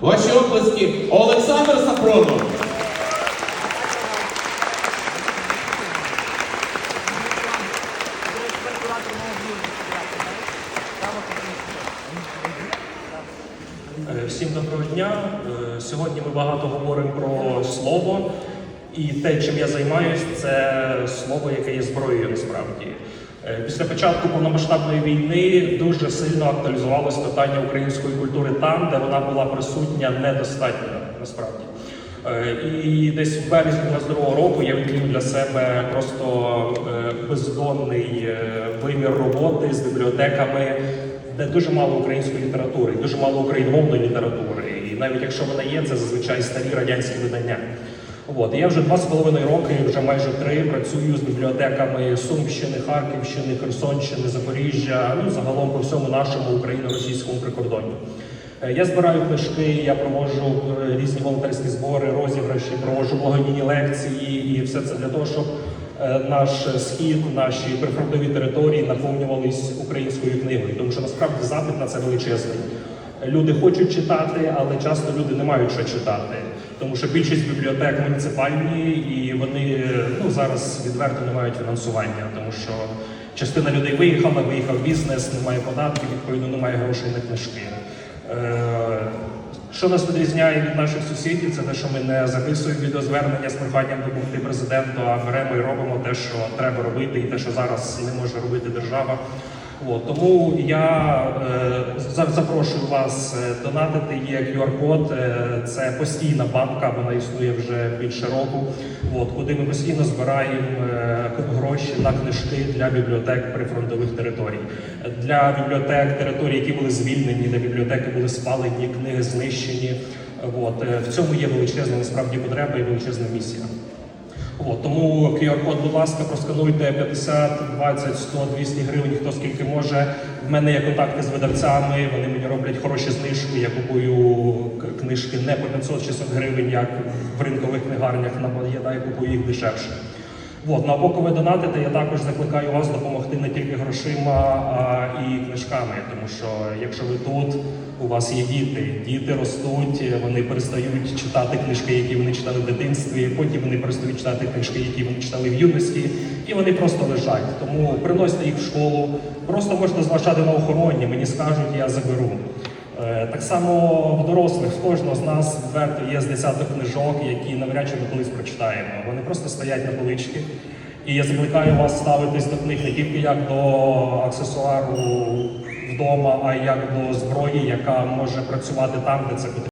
Ваші оплески Олександр Сафронов. Е, Всім доброго дня. Е, Сьогодні ми багато говоримо про слово, і те, чим я займаюся, це слово, яке є зброєю насправді. Е, Після початку повномасштабної війни дуже сильно актуалізувалось питання української культури там, де вона була присутня недостатньо насправді. Е, І десь в березні 22 року я відкрив для себе просто е, бездонний вимір роботи з бібліотеками, де дуже мало української літератури, дуже мало україномовної літератури. І навіть якщо вона є, це зазвичай старі радянські видання. От. Я вже два з половиною роки, вже майже три, працюю з бібліотеками Сумщини, Харківщини, Херсонщини, Запоріжжя, ну загалом по всьому нашому україно-російському прикордонні. Е, Я збираю книжки, я проводжу е, різні волонтерські збори, розіграші, проводжу благодійні лекції, і все це для того, щоб е, наш схід, наші прифронтові території наповнювались українською книгою, тому що насправді запит на це величезний. Люди хочуть читати, але часто люди не мають що читати, тому що більшість бібліотек муніципальні і вони ну зараз відверто не мають фінансування, тому що частина людей виїхала, виїхав бізнес, немає податків, відповідно немає грошей на книжки. Е, Що нас відрізняє від наших сусідів, це те, що ми не записуємо відеозвернення з проханням допомогти президенту, а беремо і робимо те, що треба робити, і те, що зараз не може робити держава. От, тому я е, за- запрошую вас е, донатити. Є QR-код, е, це постійна банка, вона існує вже більше року. От, куди ми постійно збираємо е, гроші на книжки для бібліотек прифронтових територій, для бібліотек територій, які були звільнені, де бібліотеки були спалені, книги знищені. От, е, в цьому є величезна насправді потреба і величезна місія. От, тому QR-код, будь ласка, проскануйте 50, 20, 100, 200 гривень, хто скільки може. В мене є контакти з видавцями, вони мені роблять хороші знижки. Я купую книжки не по 500-600 гривень, як в ринкових книгарнях на да, я купую їх дешевше. От, ну, а поки ви донатите, я також закликаю вас допомогти не тільки грошима, а і книжками. Тому що якщо ви тут, у вас є діти, діти ростуть, вони перестають читати книжки, які вони читали в дитинстві, потім вони перестають читати книжки, які вони читали в юності, і вони просто лежать. Тому приносьте їх в школу, просто можете залишати на охороні, мені скажуть, я заберу. Так само в дорослих в кожного з нас відверто є з десяток книжок, які навряд чи ми колись прочитаємо. Вони просто стоять на полички. І я закликаю вас ставитись до книг не тільки як до аксесуару вдома, а як до зброї, яка може працювати там, де це потрібно.